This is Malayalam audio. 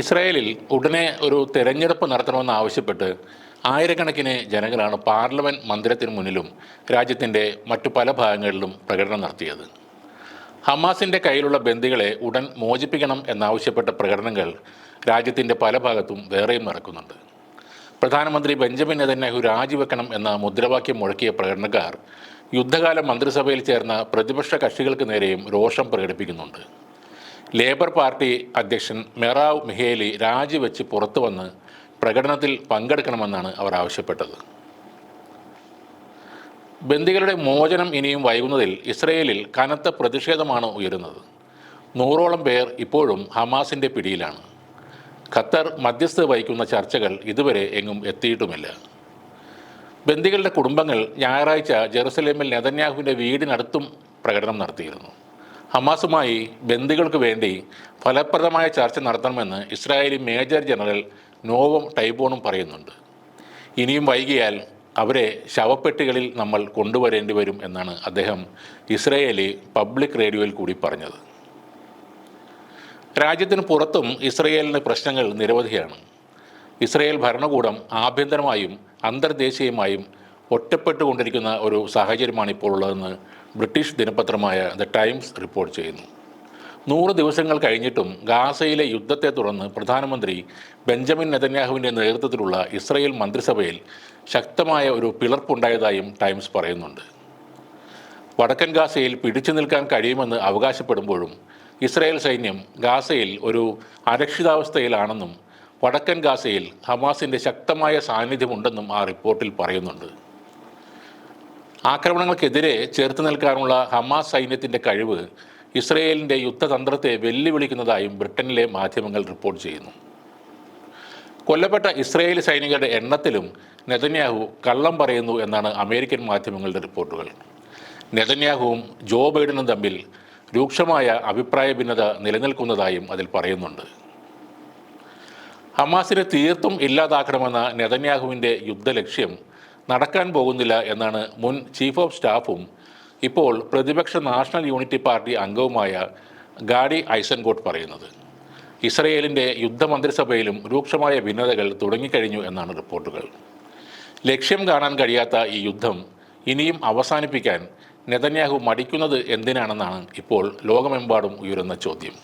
ഇസ്രായേലിൽ ഉടനെ ഒരു തെരഞ്ഞെടുപ്പ് നടത്തണമെന്ന് ആവശ്യപ്പെട്ട് ആയിരക്കണക്കിന് ജനങ്ങളാണ് പാർലമെന്റ് മന്ദിരത്തിന് മുന്നിലും രാജ്യത്തിന്റെ മറ്റു പല ഭാഗങ്ങളിലും പ്രകടനം നടത്തിയത്. ഹമാസിന്റെ കയ്യിലുള്ള ബന്ദികളെ ഉടൻ മോചിപ്പിക്കണം എന്നാവശ്യപ്പെട്ട പ്രകടനങ്ങൾ രാജ്യത്തിന്റെ പല ഭാഗത്തും വേറെയും നടക്കുന്നുണ്ട്. പ്രധാനമന്ത്രി ബെഞ്ചമിൻ നെതന്യാഹു രാജിവെക്കണം എന്ന മുദ്രാവാക്യം മുഴക്കിയ പ്രകടനക്കാർ യുദ്ധകാല മന്ത്രിസഭയിൽ ചേർന്ന പ്രതിപക്ഷ കക്ഷികൾക്ക് നേരെയും രോഷം പ്രകടിപ്പിക്കുന്നുണ്ട്. ലേബർ പാർട്ടി അധ്യക്ഷൻ മെറാവ് മിഹേലി രാജിവെച്ച് പുറത്തു വന്ന് പ്രകടനത്തിൽ പങ്കെടുക്കണമെന്നാണ് അവർ ആവശ്യപ്പെട്ടത്. ബന്ദികളുടെ മോചനം ഇനിയും വൈകുന്നതിൽ ഇസ്രയേലിൽ കനത്ത പ്രതിഷേധമാണ് ഉയരുന്നത്. നൂറോളം പേർ ഇപ്പോഴും ഹമാസിന്റെ പിടിയിലാണ്. ഖത്തർ മധ്യസ്ഥ വഹിക്കുന്ന ചർച്ചകൾ ഇതുവരെ എങ്ങും എത്തിയിട്ടുമില്ല. ബന്ദികളുടെ കുടുംബങ്ങൾ ഞായറാഴ്ച ജെറുസലേമിൽ നെതന്യാഹുവിന്റെ വീടിനടുത്തും പ്രകടനം നടത്തിയിരുന്നു. ഹമാസുമായി ബന്ദികൾക്ക് വേണ്ടി ഫലപ്രദമായ ചർച്ച നടത്തണമെന്ന് ഇസ്രായേലി മേജർ ജനറൽ നോവം ടൈബോണും പറയുന്നുണ്ട്. ഇനിയും വൈകിയാൽ അവരെ ശവപ്പെട്ടികളിൽ നമ്മൾ കൊണ്ടുവരേണ്ടി വരും എന്നാണ് അദ്ദേഹം ഇസ്രയേലി പബ്ലിക് റേഡിയോയിൽ കൂടി പറഞ്ഞത്. രാജ്യത്തിന് പുറത്തും ഇസ്രയേലിന് പ്രശ്നങ്ങൾ നിരവധിയാണ്. ഇസ്രയേൽ ഭരണകൂടം ആഭ്യന്തരമായും അന്തർദേശീയമായും ഒറ്റപ്പെട്ടുകൊണ്ടിരിക്കുന്ന ഒരു സാഹചര്യമാണ് ഇപ്പോൾ ഉള്ളതെന്ന് ബ്രിട്ടീഷ് ദിനപത്രമായ ദ ടൈംസ് റിപ്പോർട്ട് ചെയ്യുന്നു. നൂറ് ദിവസങ്ങൾ കഴിഞ്ഞിട്ടും ഗാസയിലെ യുദ്ധത്തെ തുടർന്ന് പ്രധാനമന്ത്രി ബെഞ്ചമിൻ നെതന്യാഹുവിന്റെ നേതൃത്വത്തിലുള്ള ഇസ്രയേൽ മന്ത്രിസഭയിൽ ശക്തമായ ഒരു പിളർപ്പുണ്ടായതായും ടൈംസ് പറയുന്നുണ്ട്. വടക്കൻ ഗാസയിൽ പിടിച്ചു നിൽക്കാൻ കഴിയുമെന്ന് അവകാശപ്പെടുമ്പോഴും ഇസ്രായേൽ സൈന്യം ഗാസയിൽ ഒരു അരക്ഷിതാവസ്ഥയിലാണെന്നും വടക്കൻ ഗാസയിൽ ഹമാസിന്റെ ശക്തമായ സാന്നിധ്യമുണ്ടെന്നും ആ റിപ്പോർട്ടിൽ പറയുന്നുണ്ട്. ആക്രമണങ്ങൾക്കെതിരെ ചേർത്ത് നിൽക്കാനുള്ള ഹമാസ് സൈന്യത്തിന്റെ കഴിവ് ഇസ്രയേലിന്റെ യുദ്ധതന്ത്രത്തെ വെല്ലുവിളിക്കുന്നതായും ബ്രിട്ടനിലെ മാധ്യമങ്ങൾ റിപ്പോർട്ട് ചെയ്യുന്നു. കൊല്ലപ്പെട്ട ഇസ്രയേലി സൈനികരുടെ എണ്ണത്തിലും നെതന്യാഹു കള്ളം പറയുന്നു എന്നാണ് അമേരിക്കൻ മാധ്യമങ്ങളുടെ റിപ്പോർട്ടുകൾ. നെതന്യാഹുവും ജോ ബൈഡനും തമ്മിൽ രൂക്ഷമായ അഭിപ്രായ ഭിന്നത നിലനിൽക്കുന്നതായും അതിൽ പറയുന്നുണ്ട്. ഹമാസിനെ തീർത്തും ഇല്ലാതാക്കണമെന്ന നെതന്യാഹുവിന്റെ യുദ്ധലക്ഷ്യം നടക്കാൻ പോകുന്നില്ല എന്നാണ് മുൻ ചീഫ് ഓഫ് സ്റ്റാഫും ഇപ്പോൾ പ്രതിപക്ഷ നാഷണൽ യൂണിറ്റി പാർട്ടി അംഗവുമായ ഗാഡി ഐസൻകോട്ട് പറയുന്നത്. ഇസ്രയേലിന്റെ യുദ്ധമന്ത്രിസഭയിലും രൂക്ഷമായ ഭിന്നതകൾ തുടങ്ങിക്കഴിഞ്ഞു എന്നാണ് റിപ്പോർട്ടുകൾ. ലക്ഷ്യം കാണാൻ കഴിയാത്ത ഈ യുദ്ധം ഇനിയും അവസാനിപ്പിക്കാൻ നെതന്യാഹു മടിക്കുന്നത് എന്തിനാണെന്നാണ് ഇപ്പോൾ ലോകമെമ്പാടും ഉയരുന്ന ചോദ്യം.